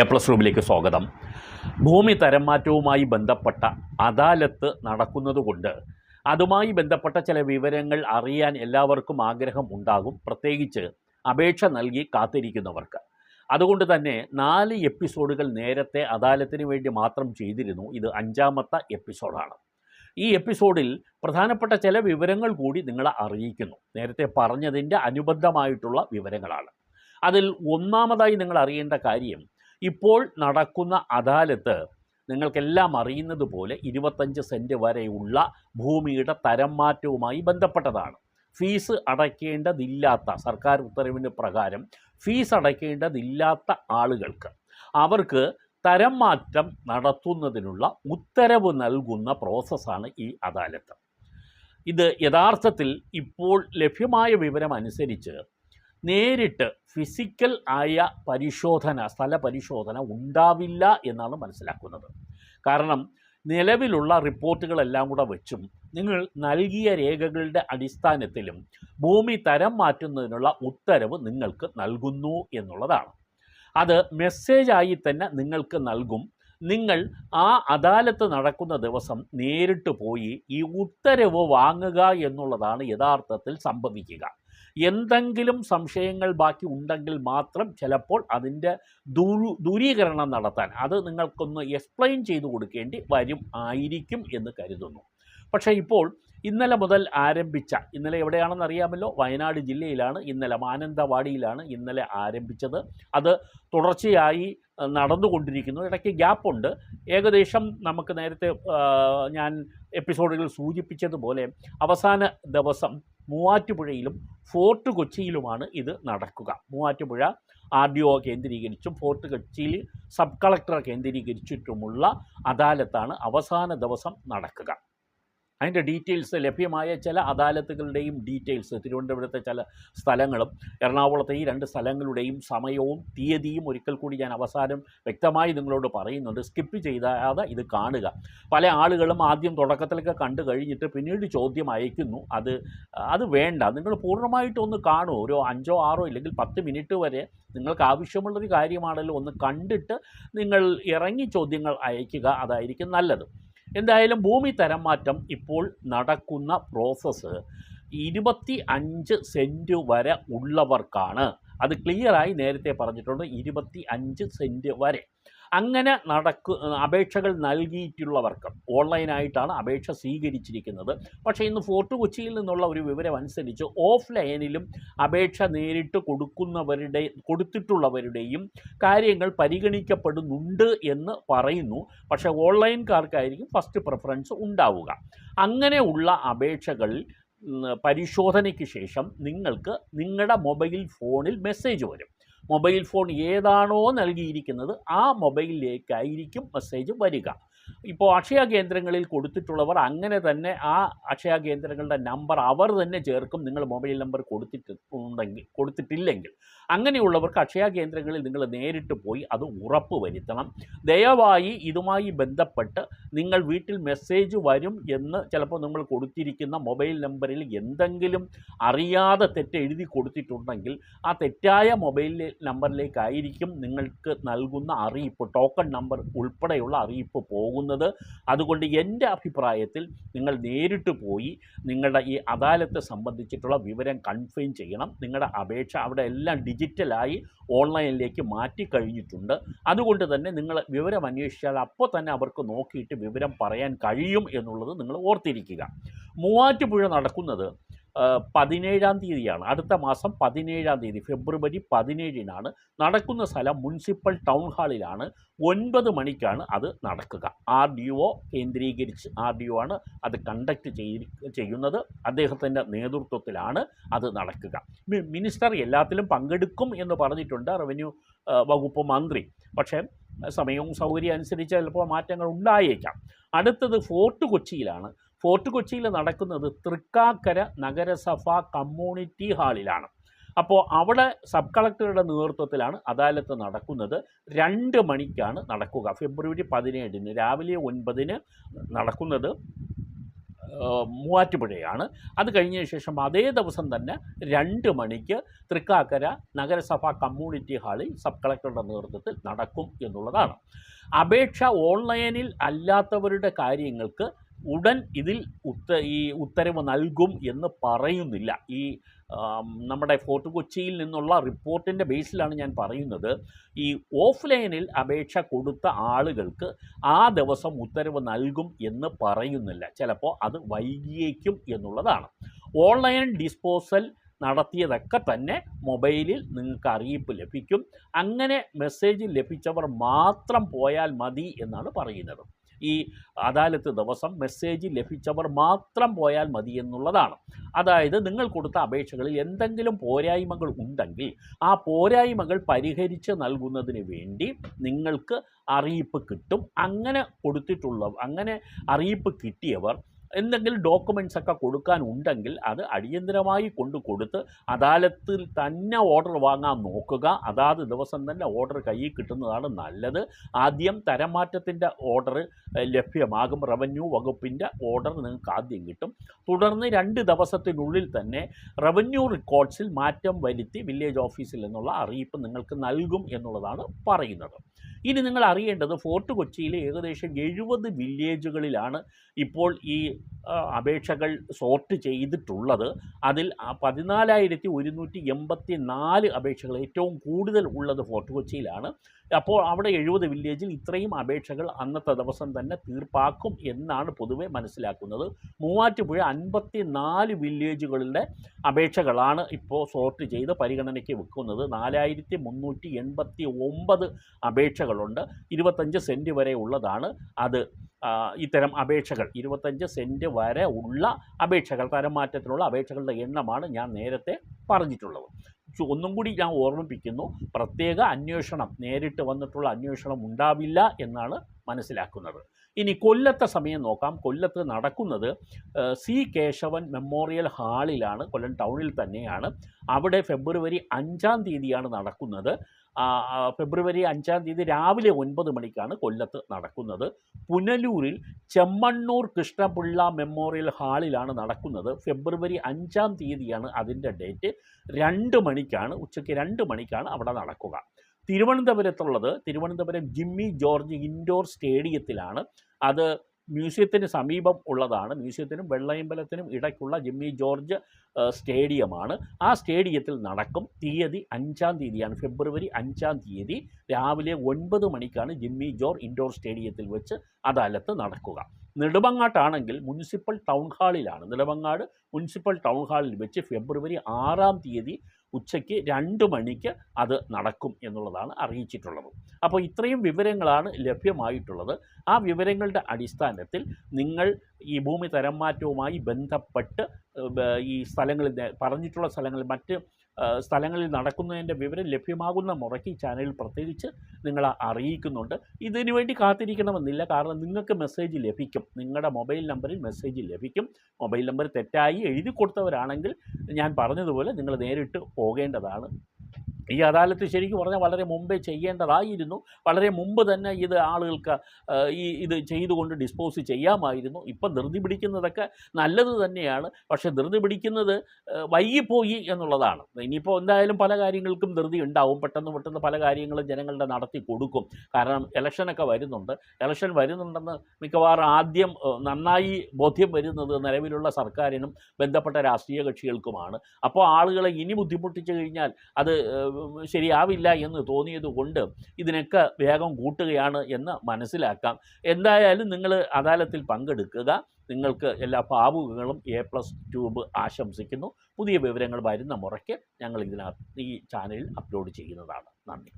A plus റൂമിലേക്ക് സ്വാഗതം. ഭൂമി തരംമാറ്റവുമായി ബന്ധപ്പെട്ട അദാലത്ത് നടക്കുന്നതുകൊണ്ട് അതുമായി ബന്ധപ്പെട്ട ചില വിവരങ്ങൾ അറിയാൻ എല്ലാവർക്കും ആഗ്രഹം ഉണ്ടാകും. പ്രത്യേകിച്ച് അപേക്ഷ നൽകി കാത്തിരിക്കുന്നവർക്ക്. അതുകൊണ്ട് തന്നെ നാല് എപ്പിസോഡുകൾ നേരത്തെ അദാലത്തിന് വേണ്ടി മാത്രം ചെയ്തിരുന്നു. ഇത് അഞ്ചാമത്തെ എപ്പിസോഡാണ്. ഈ എപ്പിസോഡിൽ പ്രധാനപ്പെട്ട ചില വിവരങ്ങൾ കൂടി നിങ്ങളെ അറിയിക്കുന്നു. നേരത്തെ പറഞ്ഞതിന്റെ അനുബന്ധമായിട്ടുള്ള വിവരങ്ങളാണ്. അതിൽ ഒന്നാമതായി നിങ്ങൾ അറിയേണ്ട കാര്യം ഇപ്പോൾ നടക്കുന്ന അദാലത്ത് നിങ്ങൾക്കെല്ലാം അറിയുന്നത് പോലെ ഇരുപത്തഞ്ച് സെന്റ് വരെയുള്ള ഭൂമിയുടെ തരം മാറ്റവുമായി ബന്ധപ്പെട്ടതാണ്. ഫീസ് അടയ്ക്കേണ്ടതില്ലാത്ത സർക്കാർ ഉത്തരവിന് പ്രകാരം ഫീസ് അടയ്ക്കേണ്ടതില്ലാത്ത ആളുകൾക്ക് അവർക്ക് തരം മാറ്റം നടത്തുന്നതിനുള്ള ഉത്തരവ് നൽകുന്ന പ്രോസസ്സാണ് ഈ അദാലത്ത്. ഇത് യഥാർത്ഥത്തിൽ ഇപ്പോൾ ലഭ്യമായ വിവരം അനുസരിച്ച് നേരിട്ട് ഫിസിക്കൽ ആയ പരിശോധന സ്ഥല പരിശോധന ഉണ്ടാവില്ല എന്നാണ് മനസ്സിലാക്കുന്നത്. കാരണം നിലവിലുള്ള റിപ്പോർട്ടുകളെല്ലാം കൂടെ വെച്ചും നിങ്ങൾ നൽകിയ രേഖകളുടെ അടിസ്ഥാനത്തിലും ഭൂമി തരം മാറ്റുന്നതിനുള്ള ഉത്തരവ് നിങ്ങൾക്ക് നൽകുന്നു എന്നുള്ളതാണ്. അത് മെസ്സേജായി തന്നെ നിങ്ങൾക്ക് നൽകും. നിങ്ങൾ ആ അദാലത്ത് നടക്കുന്ന ദിവസം നേരിട്ട് പോയി ഈ ഉത്തരവ് വാങ്ങുക എന്നുള്ളതാണ് യഥാർത്ഥത്തിൽ സംഭവിക്കുക. എന്തെങ്കിലും സംശയങ്ങൾ ബാക്കി ഉണ്ടെങ്കിൽ മാത്രം ചിലപ്പോൾ അതിന്റെ ദൂരു ദൂരീകരണം നടത്താൻ അത് നിങ്ങൾക്കൊന്ന് എക്സ്പ്ലെയിൻ ചെയ്തു കൊടുക്കേണ്ടി വരും ആയിരിക്കും എന്ന് കരുതുന്നു. പക്ഷേ ഇപ്പോൾ ഇന്നലെ മുതൽ ആരംഭിച്ച ഇന്നലെ എവിടെയാണെന്ന് അറിയാമല്ലോ? വയനാട് ജില്ലയിലാണ്. ഇന്നലെ മാനന്തവാടിയിലാണ് ഇന്നലെ ആരംഭിച്ചത്. അത് തുടർച്ചയായി നടന്നുകൊണ്ടിരിക്കുന്നു. ഇടയ്ക്ക് ഗ്യാപ്പുണ്ട്. ഏകദേശം നമുക്ക് നേരത്തെ ഞാൻ എപ്പിസോഡുകൾ സൂചിപ്പിച്ചതുപോലെ അവസാന ദിവസം മൂവാറ്റുപുഴയിലും ഫോർട്ട് കൊച്ചിയിലുമാണ് ഇത് നടക്കുക. മൂവാറ്റുപുഴ ആർ ഡി ഒ കേന്ദ്രീകരിച്ചും ഫോർട്ട് കൊച്ചിയിൽ സബ് കളക്ടർ കേന്ദ്രീകരിച്ചിട്ടുമുള്ള അദാലത്താണ് അവസാന ദിവസം നടക്കുക. അതിന്റെ ഡീറ്റെയിൽസ് ലഭ്യമായ ചില അദാലത്തുകളുടെയും ഡീറ്റെയിൽസ് തിരുവനന്തപുരത്തെ ചില സ്ഥലങ്ങളും എറണാകുളത്തെ ഈ രണ്ട് സ്ഥലങ്ങളുടെയും സമയവും തീയതിയും ഒരിക്കൽ കൂടി ഞാൻ അവസാനം വ്യക്തമായി നിങ്ങളോട് പറയുന്നുണ്ട്. സ്കിപ്പ് ചെയ്താതെ ഇത് കാണുക. പല ആളുകളും ആദ്യം തുടക്കത്തിലൊക്കെ കണ്ടു കഴിഞ്ഞിട്ട് പിന്നീട് ചോദ്യം അയക്കുന്നു. അത് അത് വേണ്ട. നിങ്ങൾ പൂർണമായിട്ടൊന്ന് കാണൂ. ഒരു അഞ്ചോ ആറോ ഇല്ലെങ്കിൽ പത്ത് മിനിറ്റ് വരെ നിങ്ങൾക്ക് ആവശ്യമുള്ളൊരു കാര്യമാണല്ലോ ഒന്ന് കണ്ടിട്ട് നിങ്ങൾ ഇറങ്ങി ചോദ്യങ്ങൾ അയക്കുക. അതായിരിക്കും നല്ലത്. എന്തായാലും ഭൂമി തരം മാറ്റം ഇപ്പോൾ നടക്കുന്ന പ്രോസസ്സ് ഇരുപത്തി അഞ്ച് സെന്റ് വരെ ഉള്ളവർക്കാണ്. അത് ക്ലിയറായി നേരത്തെ പറഞ്ഞിട്ടുണ്ട് ഇരുപത്തി അഞ്ച് സെന്റ് വരെ. അങ്ങനെ നടക്കു അപേക്ഷകൾ നൽകിയിട്ടുള്ളവർക്ക് ഓൺലൈനായിട്ടാണ് അപേക്ഷ സ്വീകരിച്ചിരിക്കുന്നത്. പക്ഷേ ഇന്ന് ഫോർട്ട് കൊച്ചിയിൽ നിന്നുള്ള ഒരു വിവരം അനുസരിച്ച് ഓഫ്ലൈനിലും അപേക്ഷ നേരിട്ട് കൊടുക്കുന്നവരുടെ കൊടുത്തിട്ടുള്ളവരുടെയും കാര്യങ്ങൾ പരിഗണിക്കപ്പെടുന്നുണ്ട് എന്ന് പറയുന്നു. പക്ഷേ ഓൺലൈൻകാർക്കായിരിക്കും ഫസ്റ്റ് പ്രിഫറൻസ് ഉണ്ടാവുക. അങ്ങനെയുള്ള അപേക്ഷകൾ പരിശോധനയ്ക്ക് ശേഷം നിങ്ങൾക്ക് നിങ്ങളുടെ മൊബൈൽ ഫോണിൽ മെസ്സേജ് വരും. മൊബൈൽ ഫോൺ ഏതാണോ നൽകിയിരിക്കുന്നത് ആ മൊബൈലിലേക്കായിരിക്കും മെസ്സേജ് വരിക. ഇപ്പോൾ അക്ഷയ കേന്ദ്രങ്ങളിൽ കൊടുത്തിട്ടുള്ളവർ അങ്ങനെ തന്നെ ആ അക്ഷയ കേന്ദ്രങ്ങളുടെ നമ്പർ അവർ തന്നെ ചേർക്കും നിങ്ങൾ മൊബൈൽ നമ്പർ കൊടുത്തിട്ടുണ്ടെങ്കിൽ കൊടുത്തിട്ടില്ലെങ്കിൽ. അങ്ങനെയുള്ളവർക്ക് അക്ഷയ കേന്ദ്രങ്ങളിൽ നിങ്ങൾ നേരിട്ട് പോയി അത് ഉറപ്പ് വരുത്തണം. ദയവായി ഇതുമായി ബന്ധപ്പെട്ട് നിങ്ങൾ വീട്ടിൽ മെസ്സേജ് വരും എന്ന് ചിലപ്പോൾ നമ്മൾ കൊടുത്തിരിക്കുന്ന മൊബൈൽ നമ്പറിൽ എന്തെങ്കിലും അറിയാതെ തെറ്റ് എഴുതി കൊടുത്തിട്ടുണ്ടെങ്കിൽ ആ തെറ്റായ മൊബൈൽ നമ്പറിലേക്കായിരിക്കും നിങ്ങൾക്ക് നൽകുന്ന അറിയിപ്പ് ടോക്കൺ നമ്പർ ഉൾപ്പെടെയുള്ള അറിയിപ്പ് പോകുന്നത്. അതുകൊണ്ട് എന്റെ അഭിപ്രായത്തിൽ നിങ്ങൾ നേരിട്ട് പോയി നിങ്ങളുടെ ഈ അദാലത്തെ സംബന്ധിച്ചിട്ടുള്ള വിവരം കൺഫേം ചെയ്യണം. നിങ്ങളുടെ അപേക്ഷ അവിടെ എല്ലാം ഡിജിറ്റലായി ഓൺലൈനിലേക്ക് മാറ്റി കഴിഞ്ഞിട്ടുണ്ട്. അതുകൊണ്ട് തന്നെ നിങ്ങൾ വിവരം അന്വേഷിച്ചാൽ അപ്പോൾ തന്നെ അവർക്ക് നോക്കിയിട്ട് വിവരം പറയാൻ കഴിയും എന്നുള്ളത് നിങ്ങൾ ഓർത്തിരിക്കുക. മൂവാറ്റുപുഴ നടക്കുന്നത് പതിനേഴാം തീയതിയാണ്. അടുത്ത മാസം പതിനേഴാം തീയതി ഫെബ്രുവരി പതിനേഴിനാണ് നടക്കുന്ന സ്ഥലം മുനിസിപ്പൽ ടൗൺ ഹാളിലാണ്. ഒൻപത് മണിക്കാണ് അത് നടക്കുക. ആർ ഡി ഒ കേന്ദ്രീകരിച്ച് ആർ ഡി ഒ ആണ് അത് കണ്ടക്ട് ചെയ്തി ചെയ്യുന്നത്. അദ്ദേഹത്തിന്റെ നേതൃത്വത്തിലാണ് അത് നടക്കുക. മിനിസ്റ്റർ എല്ലാത്തിലും പങ്കെടുക്കും എന്ന് പറഞ്ഞിട്ടുണ്ട് റവന്യൂ വകുപ്പ് മന്ത്രി. പക്ഷേ സമയവും സൗകര്യം അനുസരിച്ച് ചിലപ്പോൾ മാറ്റങ്ങൾ ഉണ്ടായേക്കാം. അടുത്തത് ഫോർട്ട് കൊച്ചിയിലാണ്. ഫോർട്ട് കൊച്ചിയിൽ നടക്കുന്നത് തൃക്കാക്കര നഗരസഭ കമ്മ്യൂണിറ്റി ഹാളിലാണ്. അപ്പോൾ അവിടെ സബ് കളക്ടറുടെ നേതൃത്വത്തിലാണ് അദാലത്ത് നടക്കുന്നത്. രണ്ട് മണിക്കാണ് നടക്കുക. ഫെബ്രുവരി പതിനേഴിന് രാവിലെ ഒൻപതിന് നടക്കുന്നത് മൂവാറ്റുപുഴയാണ്. അത് കഴിഞ്ഞ ശേഷം അതേ ദിവസം തന്നെ രണ്ട് മണിക്ക് തൃക്കാക്കര നഗരസഭാ കമ്മ്യൂണിറ്റി ഹാളിൽ സബ് കളക്ടറുടെ നേതൃത്വത്തിൽ നടക്കും എന്നുള്ളതാണ്. അപേക്ഷ ഓൺലൈനിൽ അല്ലാത്തവരുടെ കാര്യങ്ങൾക്ക് ഉടൻ ഇതിൽ ഉത്ത ഈ ഉത്തരവ് നൽകും എന്ന് പറയുന്നില്ല. ഈ നമ്മുടെ ഫോർട്ട് കൊച്ചിയിൽ നിന്നുള്ള റിപ്പോർട്ടിന്റെ ബേസിലാണ് ഞാൻ പറയുന്നത്. ഈ ഓഫ്ലൈനിൽ അപേക്ഷ കൊടുത്ത ആളുകൾക്ക് ആ ദിവസം ഉത്തരവ് നൽകും എന്ന് പറയുന്നില്ല. ചിലപ്പോൾ അത് വൈകിയേക്കും എന്നുള്ളതാണ്. ഓൺലൈൻ ഡിസ്പോസൽ നടത്തിയതൊക്കെ തന്നെ മൊബൈലിൽ നിങ്ങൾക്ക് അറിയിപ്പ് ലഭിക്കും. അങ്ങനെ മെസ്സേജ് ലഭിച്ചവർ മാത്രം പോയാൽ മതി എന്നാണ് പറയുന്നത്. ഈ അദാലത്ത് ദിവസം മെസ്സേജ് ലഭിച്ചവർ മാത്രം പോയാൽ മതി എന്നുള്ളതാണ്. അതായത് നിങ്ങൾ കൊടുത്ത അപേക്ഷകളിൽ എന്തെങ്കിലും പോരായ്മകൾ ഉണ്ടെങ്കിൽ ആ പോരായ്മകൾ പരിഹരിച്ച് നൽകുന്നതിന് വേണ്ടി നിങ്ങൾക്ക് അറിയിപ്പ് കിട്ടും. അങ്ങനെ കൊടുത്തിട്ടുള്ള അങ്ങനെ അറിയിപ്പ് കിട്ടിയവർ എന്തെങ്കിലും ഡോക്യുമെന്റ്സ് ഒക്കെ കൊടുക്കാനുണ്ടെങ്കിൽ അത് അടിയന്തരമായി കൊണ്ട് കൊടുത്ത് അദാലത്തിൽ തന്നെ ഓർഡർ വാങ്ങാൻ നോക്കുക. അതാത് ദിവസം തന്നെ ഓർഡർ കയ്യിൽ കിട്ടുന്നതാണ് നല്ലത്. ആദ്യം തരംമാറ്റത്തിന്റെ ഓർഡർ ലഭ്യമാകും. റവന്യൂ വകുപ്പിന്റെ ഓർഡർ നിങ്ങൾക്ക് ആദ്യം കിട്ടും. തുടർന്ന് രണ്ട് ദിവസത്തിനുള്ളിൽ തന്നെ റവന്യൂ റെക്കോർഡ്സിൽ മാറ്റം വരുത്തി വില്ലേജ് ഓഫീസിൽ നിന്നുള്ള അറിയിപ്പ് നിങ്ങൾക്ക് നൽകും എന്നുള്ളതാണ് പറയുന്നത്. ഇനി നിങ്ങൾ അറിയേണ്ടത് ഫോർട്ട് കൊച്ചിയിലെ ഏകദേശം എഴുപത് വില്ലേജുകളിലാണ് ഇപ്പോൾ ഈ അപേക്ഷകൾ സോർട്ട് ചെയ്തിട്ടുള്ളത്. അതിൽ പതിനാലായിരത്തി ഒരുന്നൂറ്റി എൺപത്തി നാല് അപേക്ഷകൾ ഏറ്റവും കൂടുതൽ ഉള്ളത് ഫോർട്ട് കൊച്ചിയിലാണ്. അപ്പോൾ അവിടെ എഴുപത് വില്ലേജിൽ ഇത്രയും അപേക്ഷകൾ അന്നത്തെ ദിവസം തന്നെ തീർപ്പാക്കും എന്നാണ് പൊതുവെ മനസ്സിലാക്കുന്നത്. മൂവാറ്റുപുഴ അൻപത്തി നാല് വില്ലേജുകളുടെ അപേക്ഷകളാണ് ഇപ്പോൾ സോർട്ട് ചെയ്ത് പരിഗണനയ്ക്ക് വെക്കുന്നത്. നാലായിരത്തി മുന്നൂറ്റി എൺപത്തി ഒമ്പത് അപേക്ഷകളുണ്ട്. ഇരുപത്തഞ്ച് സെന്റ് വരെ ഉള്ളതാണ് അത്. ഇത്തരം അപേക്ഷകൾ. ഇരുപത്തഞ്ച് സെന്റ് വരെ ഉള്ള അപേക്ഷകൾ. തരം മാറ്റത്തിനുള്ള അപേക്ഷകളുടെ എണ്ണമാണ് ഞാൻ നേരത്തെ പറഞ്ഞിട്ടുള്ളത്. ഒന്നും കൂടി ഞാൻ ഓർമ്മിപ്പിക്കുന്നു. പ്രത്യേക അന്വേഷണം നേരിട്ട് വന്നിട്ടുള്ള അന്വേഷണം ഉണ്ടാവില്ല എന്നാണ് മനസ്സിലാക്കുന്നത്. ഇനി കൊല്ലത്തെ സമയം നോക്കാം. കൊല്ലത്ത് നടക്കുന്നത് സി കേശവൻ മെമ്മോറിയൽ ഹാളിലാണ്. കൊല്ലം ടൗണിൽ തന്നെയാണ്. അവിടെ ഫെബ്രുവരി അഞ്ചാം തീയതിയാണ് നടക്കുന്നത്. ഫെബ്രുവരി അഞ്ചാം തീയതി രാവിലെ ഒൻപത് മണിക്കാണ് കൊല്ലത്ത് നടക്കുന്നത്. പുനലൂരിൽ ചെമ്മണ്ണൂർ കൃഷ്ണപിള്ള മെമ്മോറിയൽ ഹാളിലാണ് നടക്കുന്നത്. ഫെബ്രുവരി അഞ്ചാം തീയതിയാണ് അതിന്റെ ഡേറ്റ്. രണ്ട് മണിക്കാണ് ഉച്ചയ്ക്ക് രണ്ട് മണിക്കാണ് അവിടെ നടക്കുക. തിരുവനന്തപുരത്തുള്ളത് തിരുവനന്തപുരം ജിമ്മി ജോർജ് ഇൻഡോർ സ്റ്റേഡിയത്തിലാണ്. അത് മ്യൂസിയത്തിന് സമീപം ഉള്ളതാണ്. മ്യൂസിയത്തിനും വെള്ളയമ്പലത്തിനും ഇടയ്ക്കുള്ള ജിമ്മി ജോർജ് സ്റ്റേഡിയമാണ്. ആ സ്റ്റേഡിയത്തിൽ നടക്കും. തീയതി അഞ്ചാം തീയതിയാണ്. ഫെബ്രുവരി അഞ്ചാം തീയതി രാവിലെ ഒൻപത് മണിക്കാണ് ജിമ്മി ജോർ ഇൻഡോർ സ്റ്റേഡിയത്തിൽ വെച്ച് അദാലത്ത് നടക്കുക. നെടുമങ്ങാട്ടാണെങ്കിൽ മുനിസിപ്പൽ ടൗൺ ഹാളിലാണ്. നെടുമങ്ങാട് മുനിസിപ്പൽ ടൗൺ ഹാളിൽ വെച്ച് ഫെബ്രുവരി ആറാം തീയതി ഉച്ചയ്ക്ക് രണ്ട് മണിക്ക് അത് നടക്കും എന്നുള്ളതാണ് അറിയിച്ചിട്ടുള്ളത്. അപ്പോൾ ഇത്രയും വിവരങ്ങളാണ് ലഭ്യമായിട്ടുള്ളത്. ആ വിവരങ്ങളുടെ അടിസ്ഥാനത്തിൽ നിങ്ങൾ ഈ ഭൂമി തരം മാറ്റവുമായി ബന്ധപ്പെട്ട് ഈ സ്ഥലങ്ങളിൽ പറഞ്ഞിട്ടുള്ള സ്ഥലങ്ങളിൽ മറ്റ് സ്ഥലങ്ങളിൽ നടക്കുന്നതിന്റെ വിവരം ലഭ്യമാകുന്ന മുറയ്ക്ക് ഈ ചാനലിൽ പ്രത്യേകിച്ച് നിങ്ങളെ അറിയിക്കുന്നുണ്ട്. ഇതിനു വേണ്ടി കാത്തിരിക്കണമെന്നില്ല. കാരണം നിങ്ങൾക്ക് മെസ്സേജ് ലഭിക്കും. നിങ്ങളുടെ മൊബൈൽ നമ്പറിൽ മെസ്സേജ് ലഭിക്കും. മൊബൈൽ നമ്പർ തെറ്റായി എഴുതി കൊടുത്തവരാണെങ്കിൽ ഞാൻ പറഞ്ഞതുപോലെ നിങ്ങൾ നേരിട്ട് പോകേണ്ടതാണ്. ഈ അദാലത്ത് ശരിക്കും പറഞ്ഞാൽ വളരെ മുമ്പേ ചെയ്യേണ്ടതായിരുന്നു. വളരെ മുമ്പ് തന്നെ ഇത് ആളുകൾക്ക് ഈ ഇത് ചെയ്തുകൊണ്ട് ഡിസ്പോസ് ചെയ്യാമായിരുന്നു. ഇപ്പം ധൃതി പിടിക്കുന്നതൊക്കെ നല്ലത് തന്നെയാണ്. പക്ഷേ ധൃതി പിടിക്കുന്നത് വൈകിപ്പോയി എന്നുള്ളതാണ്. ഇനിയിപ്പോൾ എന്തായാലും പല കാര്യങ്ങൾക്കും ധൃതി ഉണ്ടാവും. പെട്ടെന്ന് പെട്ടെന്ന് പല കാര്യങ്ങളും ജനങ്ങളുടെ നടത്തി കൊടുക്കും. കാരണം ഇലക്ഷനൊക്കെ വരുന്നുണ്ട്. ഇലക്ഷൻ വരുന്നുണ്ടെന്ന് മിക്കവാറും ആദ്യം നന്നായി ബോധ്യം വരുന്നത് നിലവിലുള്ള സർക്കാരിനും ബന്ധപ്പെട്ട രാഷ്ട്രീയ കക്ഷികൾക്കുമാണ്. അപ്പോൾ ആളുകളെ ഇനി ബുദ്ധിമുട്ടിച്ചു കഴിഞ്ഞാൽ അത് ശരിയാവില്ല എന്ന് തോന്നിയതുകൊണ്ട് ഇതിനൊക്കെ വേഗം കൂട്ടുകയാണ് എന്ന് മനസ്സിലാക്കാം. എന്തായാലും നിങ്ങൾ അദാലത്തിൽ പങ്കെടുക്കുക. നിങ്ങൾക്ക് എല്ലാ ഭാവുകങ്ങളും എ പ്ലസ് ട്യൂബ് ആശംസിക്കുന്നു. പുതിയ വിവരങ്ങൾ വരുന്ന മുറയ്ക്ക് ഞങ്ങൾ ഇതിനകത്ത് ഈ ചാനലിൽ അപ്ലോഡ് ചെയ്യുന്നതാണ്. നന്ദി.